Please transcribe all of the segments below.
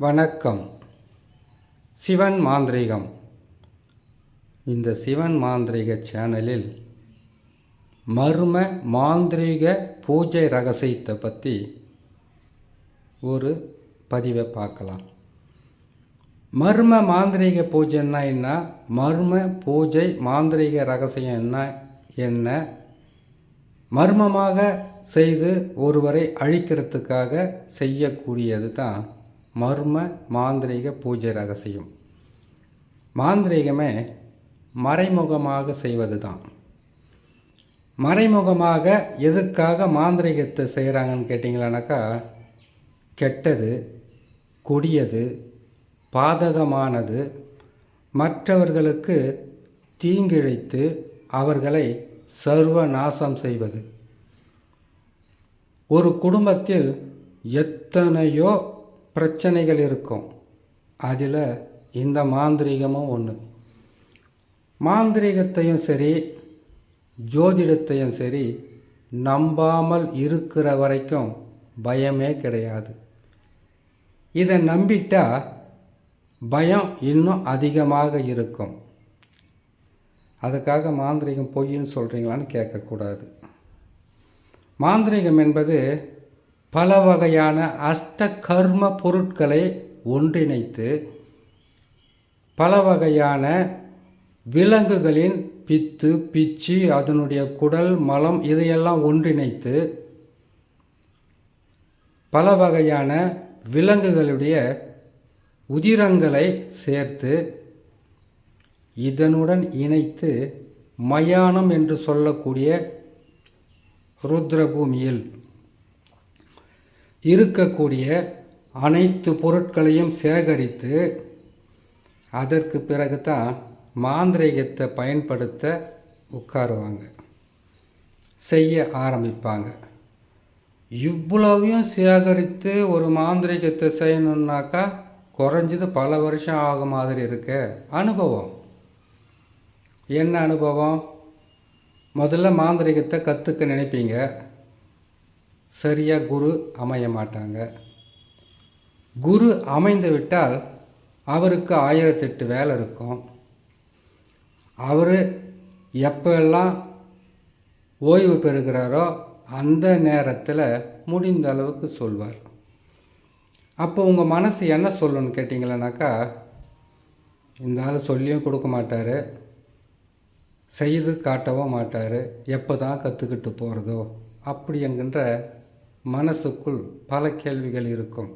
வணக்கம். சிவன் மாந்திரீகம். இந்த சிவன் மாந்திரீக சேனலில் மர்ம மாந்திரீக பூஜை ரகசியத்தை பற்றி ஒரு பதிவை பார்க்கலாம். மர்ம மாந்திரீக பூஜைன்னா என்ன? மர்ம பூஜை மாந்திரீக ரகசியம் என்ன? என்ன? மர்மமாக செய்து ஒருவரை அழிக்கிறதுக்காக செய்யக்கூடியது தான் மர்ம மாந்திரீக பூஜை ரகசியம். மாந்திரீகமே மறைமுகமாக செய்வது தான் மறைமுகமாக எதுக்காக மாந்திரீகத்தை செய்கிறாங்கன்னு கேட்டிங்களானாக்கா கெட்டது கொடியது பாதகமானது மற்றவர்களுக்கு தீங்கிழைத்து அவர்களை சர்வ நாசம் செய்வது. ஒரு குடும்பத்தில் எத்தனையோ பிரச்சனைகள் இருக்கும். அதில் இந்த மாந்திரீகமும் ஒன்று மாந்திரீகத்தையும் சரி ஜோதிடத்தையும் சரி நம்பாமல் இருக்கிற வரைக்கும் பயமே கிடையாது. இதை நம்பிட்டா பயம் இன்னும் அதிகமாக இருக்கும். அதுக்காக மாந்திரீகம் பொய்ன்னு சொல்கிறீங்களான்னு கேட்கக்கூடாது. மாந்திரீகம் என்பது பல வகையான அஷ்ட கர்ம பொருட்களை ஒன்றிணைத்து பல வகையான விலங்குகளின் பித்து பிச்சு அதனுடைய குடல் மலம் இதையெல்லாம் ஒன்றிணைத்து பல வகையான விலங்குகளுடைய உதிரங்களை சேர்த்து இதனுடன் இணைத்து மயானம் என்று சொல்லக்கூடிய ருத்ரபூமியில் இருக்கக்கூடிய அனைத்து பொருட்களையும் சேகரித்து அதற்கு பிறகு தான் மாந்திரீகத்தை பயன்படுத்த உட்காருவாங்க. செய்ய ஆரம்பிப்பாங்க. இவ்வளவையும் சேகரித்து ஒரு மாந்திரீகத்தை செய்யணுன்னாக்கா குறைஞ்சது பல வருஷம் ஆகும் மாதிரி இருக்க அனுபவம். என்ன அனுபவம்? முதல்ல மாந்திரீகத்தை கற்றுக்க நினைப்பீங்க. சரியாக குரு அமைய மாட்டாங்க. குரு அமைந்து விட்டால் அவருக்கு ஆயிரத்தெட்டு வேலை இருக்கும். அவர் எப்பெல்லாம் ஓய்வு பெறுகிறாரோ அந்த நேரத்தில் முடிந்த அளவுக்கு சொல்வார். அப்போ உங்கள் மனசு என்ன சொல்லணும்னு கேட்டிங்களேனாக்கா இந்த ஆள் சொல்லியும் கொடுக்க மாட்டார் செய்து காட்டவும் மாட்டார் எப்போ தான் கற்றுக்கிட்டு போகிறதோ அப்படி என்கின்ற மனசுக்குள் பல கேள்விகள் இருக்கும்.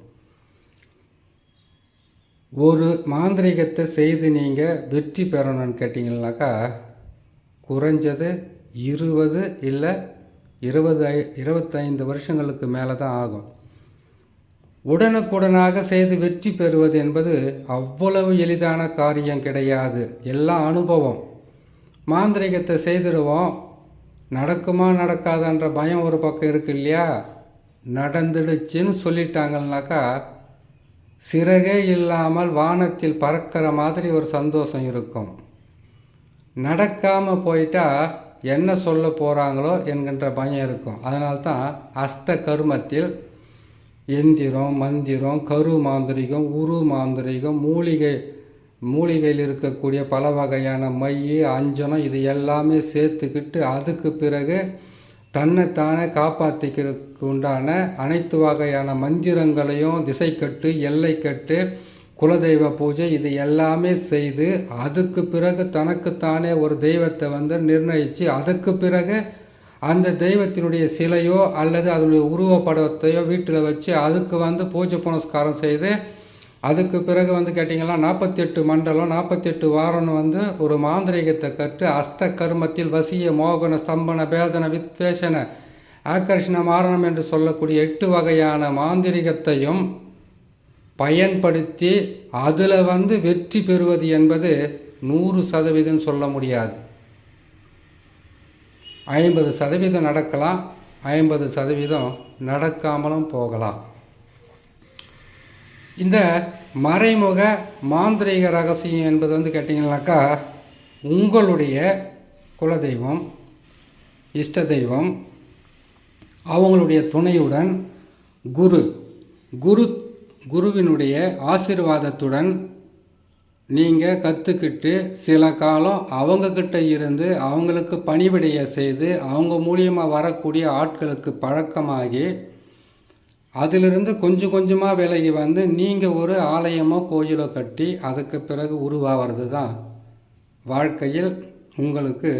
ஒரு மாந்திரீகத்தை செய்து நீங்கள் வெற்றி பெறணும்னு கேட்டிங்கனாக்கா குறைஞ்சது இருபது இல்லை இருபது ஐ இருபத்தைந்து வருஷங்களுக்கு மேலே தான் ஆகும். உடனுக்குடனாக செய்து வெற்றி பெறுவது என்பது அவ்வளவு எளிதான காரியம் கிடையாது. எல்லாம் அனுபவம். மாந்திரிகத்தை செய்திடுவோம். நடக்குமா நடக்காதான்ற பயம் ஒரு பக்கம் இருக்கு இல்லையா? நடந்துடுச்சுன்னு சொல்லிட்டாங்கன்னாக்கா சிறகே இல்லாமல் வானத்தில் பறக்கிற மாதிரி ஒரு சந்தோஷம் இருக்கும். நடக்காமல் போயிட்டா என்ன சொல்ல போகிறாங்களோ என்கின்ற பயம் இருக்கும். அதனால்தான் அஷ்ட கருமத்தில் எந்திரம் மந்திரம் கரு மாந்திரிகம் உரு மாந்திரிகம் மூலிகை மூலிகையில் இருக்கக்கூடிய பல வகையான மை அஞ்சனம் இது எல்லாமே சேர்த்துக்கிட்டு அதுக்கு பிறகு தன்னைத்தானே காப்பாற்றிக்கிறதுக்கு உண்டான அனைத்து வகையான மந்திரங்களையும் திசைக்கட்டு எல்லைக்கட்டு குலதெய்வ பூஜை இது எல்லாமே செய்து அதுக்கு பிறகு தனக்குத்தானே ஒரு தெய்வத்தை வந்து நிர்ணயித்து அதுக்கு பிறகு அந்த தெய்வத்தினுடைய சிலையோ அல்லது அதனுடைய உருவப்படத்தையோ வீட்டில் வச்சு அதுக்கு வந்து பூஜை புனஸ்காரம் செய்து அதுக்கு பிறகு வந்து கேட்டிங்கன்னா நாற்பத்தெட்டு மண்டலம் நாற்பத்தெட்டு வாரம்னு வந்து ஒரு மாந்திரீகத்தை கற்று அஷ்ட கர்மத்தில் வசிய மோகன ஸ்தம்பன பேதன வித்வேஷன ஆக்கர்ஷண மாரணம் என்று சொல்லக்கூடிய எட்டு வகையான மாந்திரிகத்தையும் பயன்படுத்தி அதில் வந்து வெற்றி பெறுவது என்பது நூறு சதவீதம் சொல்ல முடியாது. ஐம்பது சதவீதம் நடக்கலாம் ஐம்பது சதவீதம் நடக்காமலும் போகலாம். இந்த மறைமுக மாந்திரீக ரகசியம் என்பது வந்து கேட்டிங்கனாக்கா உங்களுடைய குலதெய்வம் இஷ்ட தெய்வம் அவங்களுடைய துணையுடன் குரு குரு குருவினுடைய ஆசீர்வாதத்துடன் நீங்கள் கற்றுக்கிட்டு சில காலம் அவங்கக்கிட்ட இருந்து அவங்களுக்கு பணிவிடைய செய்து அவங்க மூலியமாக வரக்கூடிய ஆட்களுக்கு பழக்கமாகி அதிலிருந்து கொஞ்சம் கொஞ்சமாக விலகி வந்து நீங்கள் ஒரு ஆலயமோ கோயிலோ கட்டி அதுக்கு பிறகு உருவாகிறது தான் வாழ்க்கையில் உங்களுக்கு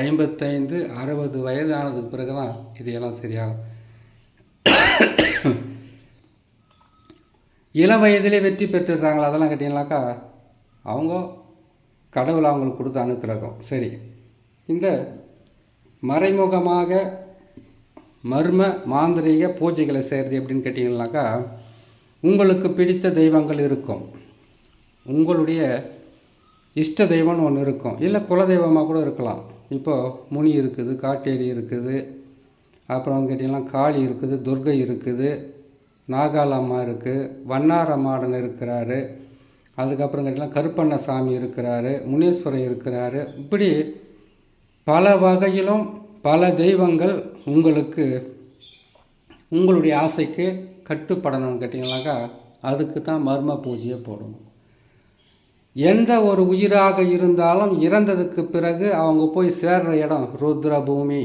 ஐம்பத்தைந்து அறுபது வயது ஆனதுக்கு பிறகு தான் இதையெல்லாம் சரியாகும் இளம் வயதிலே வெற்றி பெற்றுடுறாங்களா அதெல்லாம் கேட்டிங்கனாக்கா அவங்க கடவுள் அவங்களுக்கு கொடுத்த அனுக்கிரகம். சரி. இந்த மறைமுகமாக மர்ம மாந்திரீக பூஜைகளை செய்கிறது எப்படின்னு கேட்டிங்கனாக்கா உங்களுக்கு பிடித்த தெய்வங்கள் இருக்கும். உங்களுடைய இஷ்ட தெய்வம்னு ஒன்று இருக்கும். இல்லை குலதெய்வமாக கூட இருக்கலாம். இப்போது முனி இருக்குது காட்டேரி இருக்குது அப்புறம் வந்து கேட்டிங்கன்னா காளி இருக்குது துர்கை இருக்குது நாகாலம்மா இருக்குது வண்ணாரமாடன் இருக்கிறாரு அதுக்கப்புறம் கேட்டிங்கன்னா கருப்பண்ணசாமி இருக்கிறாரு முனீஸ்வரர் இருக்கிறாரு. இப்படி பல வகையிலும் பல தெய்வங்கள் உங்களுக்கு உங்களுடைய ஆசைக்கு கட்டுப்படணும்னு கேட்டிங்கனாக்கா அதுக்கு தான் மர்ம பூஜையை போடணும். எந்த ஒரு உயிராக இருந்தாலும் இறந்ததுக்கு பிறகு அவங்க போய் சேர்ற இடம் ருத்ர பூமி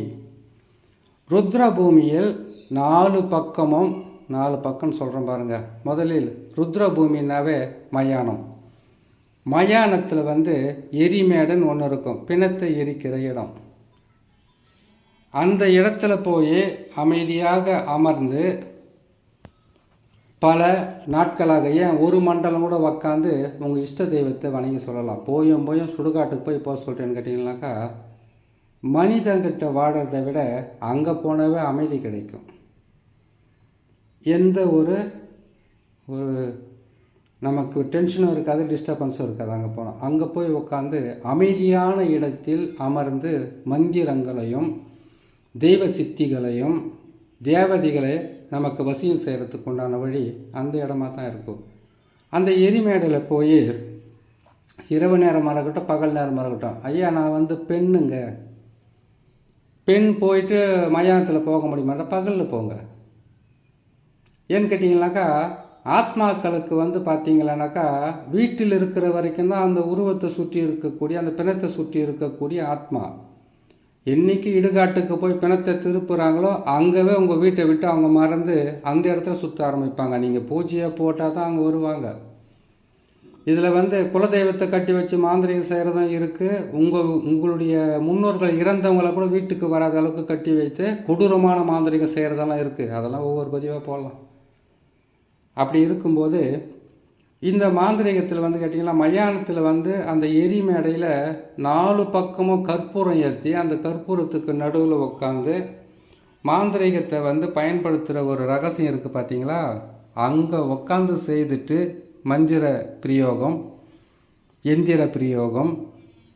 ருத்ர பூமியில் நாலு பக்கமும் நாலு பக்கம் சொல்கிறேன் பாருங்கள் முதலில் ருத்ர பூமின்னாவே மயானம். மயானத்தில் வந்து எரிமேடன் ஒன்று இருக்கும். பிணத்தை எரிக்கிற இடம். அந்த இடத்துல போய் அமைதியாக அமர்ந்து பல நாட்களாக ஏன் ஒரு மண்டலம் கூட உக்காந்து உங்கள் இஷ்ட தெய்வத்தை வணங்கி சொல்லலாம். போயும் போயும் சுடுகாட்டுக்கு போய் போக சொல்கிறேன்னு கேட்டிங்கனாக்கா மனிதங்கிட்ட வாடுறதை விட அங்கே போனவே அமைதி கிடைக்கும். எந்த ஒரு ஒரு நமக்கு டென்ஷனும் இருக்காது டிஸ்டர்பன்ஸும் இருக்காது அங்கே போனோம் அங்கே போய் உட்காந்து அமைதியான இடத்தில் அமர்ந்து மந்திரங்களையும் தெய்வ சித்திகளையும் தேவதைகளை நமக்கு வசியம் செய்கிறதுக்கு உண்டான வழி அந்த இடமா தான் இருக்கும். அந்த எரிமேடையில் போய் இரவு நேரமாக இருக்கட்டும் பகல் நேரமாக இருக்கட்டும் ஐயா நான் வந்து பெண்ணுங்க. பெண் போயிட்டு மயானத்தில் போக முடியுமாட்ட பகலில் போங்க. ஏன்னு கேட்டிங்கனாக்கா ஆத்மாக்களுக்கு வந்து பார்த்தீங்களானாக்கா வீட்டில் இருக்கிற வரைக்கும் தான் அந்த உருவத்தை சுற்றி இருக்கக்கூடிய அந்த பிணத்தை சுற்றி இருக்கக்கூடிய ஆத்மா. என்னைக்கு இடுகாட்டுக்கு போய் பிணத்தை திருப்புறாங்களோ அங்கவே உங்கள் வீட்டை விட்டு அவங்க மறந்து அந்த இடத்துல சுற்ற ஆரம்பிப்பாங்க. நீங்கள் பூஜையை போட்டால் தான் அங்கே வருவாங்க. இதில் வந்து குலதெய்வத்தை கட்டி வச்சு மாந்திரிகம் செய்கிறதும் இருக்குது உங்கள் உங்களுடைய முன்னோர்கள் இறந்தவங்களை கூட வீட்டுக்கு வராத அளவுக்கு கட்டி வைத்து கொடூரமான மாந்திரிகம் செய்கிறதெல்லாம் இருக்குது அதெல்லாம் ஒவ்வொரு பதிவாக போடலாம். அப்படி இருக்கும்போது இந்த மாந்திரிகத்தில் வந்து கேட்டிங்கன்னா மயானத்தில் வந்து அந்த எரி மேடையில் நாலு பக்கமும் கற்பூரம் ஏற்றி அந்த கற்பூரத்துக்கு நடுவில் உட்காந்து மாந்திரிகத்தை வந்து பயன்படுத்துகிற ஒரு ரகசியம் இருக்குது பார்த்தீங்களா அங்கே உட்காந்து செய்துட்டு மந்திர பிரயோகம் எந்திர பிரயோகம்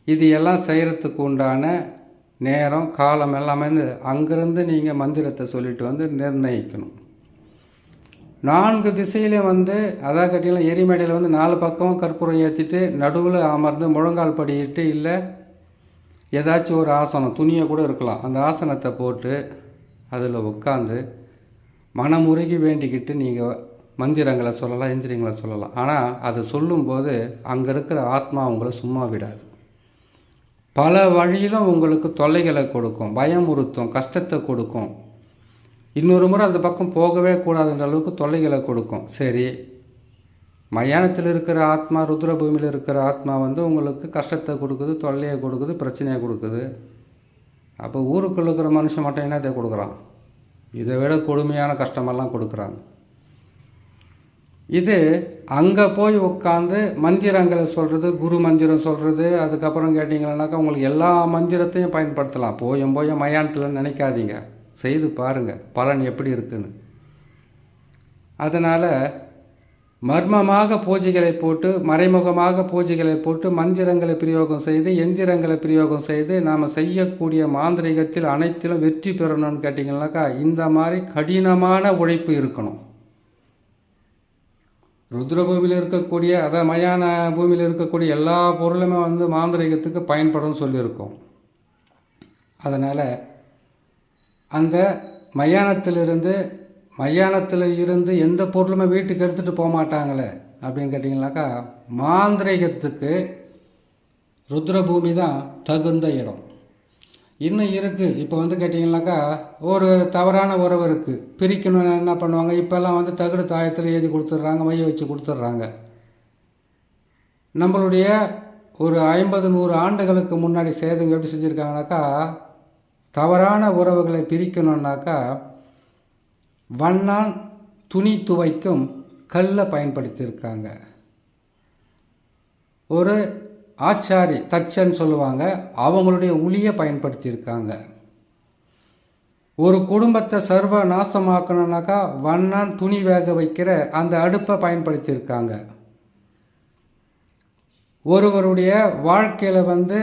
இது எல்லாம் செய்கிறதுக்கு உண்டான நேரம் காலம் எல்லாமே அங்கேருந்து நீங்கள் மந்திரத்தை சொல்லிட்டு வந்து நிர்ணயிக்கணும். நான்கு திசையிலையும் வந்து அதான் கட்டிலாம் எரிமேடையில் வந்து நாலு பக்கமும் கற்பூரம் ஏற்றிட்டு நடுவில் அமர்ந்து முழங்கால் படியிட்டு இல்லை ஏதாச்சும் ஒரு ஆசனம் துணியை கூட இருக்கலாம். அந்த ஆசனத்தை போட்டு அதில் உட்காந்து மனமுருகி வேண்டிக்கிட்டு நீங்கள் மந்திரங்களை சொல்லலாம் எந்திரங்களை சொல்லலாம். ஆனால் அது சொல்லும்போது அங்கே இருக்கிற ஆத்மா உங்களை சும்மா விடாது. பல வழியிலும் உங்களுக்கு தொல்லைகளை கொடுக்கும் பயமுறுத்தும் கஷ்டத்தை கொடுக்கும். இன்னொரு முறை அந்த பக்கம் போகவே கூடாதுன்ற அளவுக்கு தொல்லைகளை கொடுக்கும். சரி மயானத்தில் இருக்கிற ஆத்மா ருத்ரபூமியில் இருக்கிற ஆத்மா வந்து உங்களுக்கு கஷ்டத்தை கொடுக்குது தொல்லையை கொடுக்குது பிரச்சனையை கொடுக்குது. அப்போ ஊருக்குள்ள இருக்கிற மனுஷன் மட்டும் என்னத்தை கொடுக்குறான்? இதை விட கொடுமையான கஷ்டமெல்லாம் கொடுக்குறாங்க. இது அங்கே போய் உட்காந்து மந்திரங்களை சொல்கிறது குரு மந்திரம் சொல்கிறது அதுக்கப்புறம் கேட்டிங்கன்னாக்கா உங்களுக்கு எல்லா மந்திரத்தையும் பயன்படுத்தலாம். போயும் போய் மயானத்தில் நினைக்காதீங்க. செய்து பாருங்கள் பலன் எப்படி இருக்குன்னு. அதனால் மர்மமாக பூஜைகளை போட்டு மறைமுகமாக பூஜைகளை போட்டு மந்திரங்களை பிரயோகம் செய்து எந்திரங்களை பிரயோகம் செய்து நாம் செய்யக்கூடிய மாந்திரிகத்தில் அனைத்திலும் வெற்றி பெறணும்னு கேட்டிங்கனாக்கா இந்த மாதிரி கடினமான உழைப்பு இருக்கணும். ருத்ரபூமியில் இருக்கக்கூடிய அதாவது மயான பூமியில் இருக்கக்கூடிய எல்லா பொருளுமே வந்து மாந்திரிகத்துக்கு பயன்படும் சொல்லியிருக்கோம். அதனால் அந்த மயானத்திலிருந்து மயானத்தில் இருந்து எந்த பொருளுமே வீட்டுக்கு எடுத்துகிட்டு போக மாட்டாங்களே அப்படின்னு கேட்டிங்கனாக்கா மாந்திரிகத்துக்கு ருத்ரபூமி தான் தகுந்த இடம். இன்னும் இருக்குது இப்போ வந்து கேட்டிங்கனாக்கா ஒரு தவறான உறவு இருக்குது பிரிக்கணும்னு என்ன பண்ணுவாங்க? இப்போல்லாம் வந்து தகுடு தாயத்தில் எழுதி கொடுத்துட்றாங்க மைய வச்சு கொடுத்துட்றாங்க. நம்மளுடைய ஒரு ஐம்பது நூறு ஆண்டுகளுக்கு முன்னாடி சேதம் எப்படி செஞ்சுருக்காங்கனாக்கா தவறான உறவுகளை பிரிக்கணுன்னாக்கா வண்ணான் துணி துவைக்கும் கல்லை பயன்படுத்தியிருக்காங்க. ஒரு ஆச்சாரி தச்சன்னு சொல்லுவாங்க அவங்களுடைய உளியை பயன்படுத்தியிருக்காங்க. ஒரு குடும்பத்தை சர்வ நாசமாக்கணுன்னாக்கா வண்ணான் துணி வேக வைக்கிற அந்த அடுப்பை பயன்படுத்தியிருக்காங்க. ஒருவருடைய வாழ்க்கையில் வந்து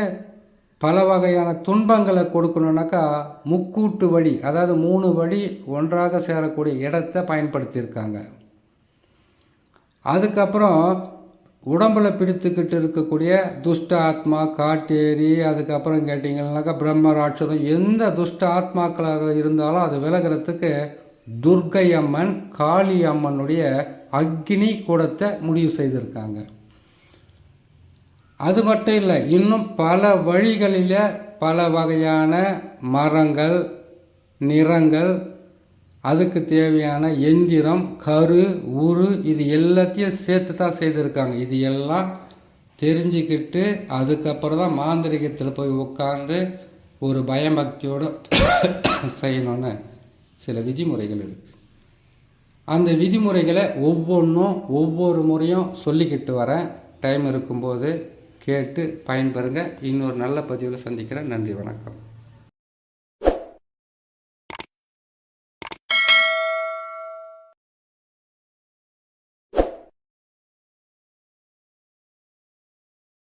பல வகையான துன்பங்களை கொடுக்கணுன்னாக்கா முக்கூட்டு வழி அதாவது மூணு வழி ஒன்றாக சேரக்கூடிய இடத்தை பயன்படுத்தியிருக்காங்க. அதுக்கப்புறம் உடம்பில் பிடித்துக்கிட்டு இருக்கக்கூடிய துஷ்ட ஆத்மா காட்டேரி அதுக்கப்புறம் கேட்டிங்கன்னாக்கா பிரம்ம ராட்சதம் எந்த துஷ்ட ஆத்மாக்களாக இருந்தாலும் அது விலகிறதுக்கு துர்க்கை அம்மன் காளி அம்மனுடைய அக்னி கூடத்தை முடிவு செய்திருக்காங்க. அது மட்டும் இல்லை இன்னும் பல வழிகளில் பல வகையான மரங்கள் நிறங்கள் அதுக்கு தேவையான எந்திரம் கரு உரு இது எல்லாத்தையும் சேர்த்து தான் செய்திருக்காங்க. இது எல்லாம் தெரிஞ்சுக்கிட்டு அதுக்கப்புறம் தான் மாந்திரிகத்தில் போய் உட்காந்து ஒரு பயபக்தியோடு செய்யணும்னு சில விதிமுறைகள் இருக்குது அந்த விதிமுறைகளை ஒவ்வொன்றும் ஒவ்வொரு முறையும் சொல்லிக்கிட்டு வரேன். டைம் இருக்கும்போது கேட்டு பயன்பெறுங்க. இன்னொரு நல்ல பதிவில் சந்திக்கிறேன். நன்றி வணக்கம்.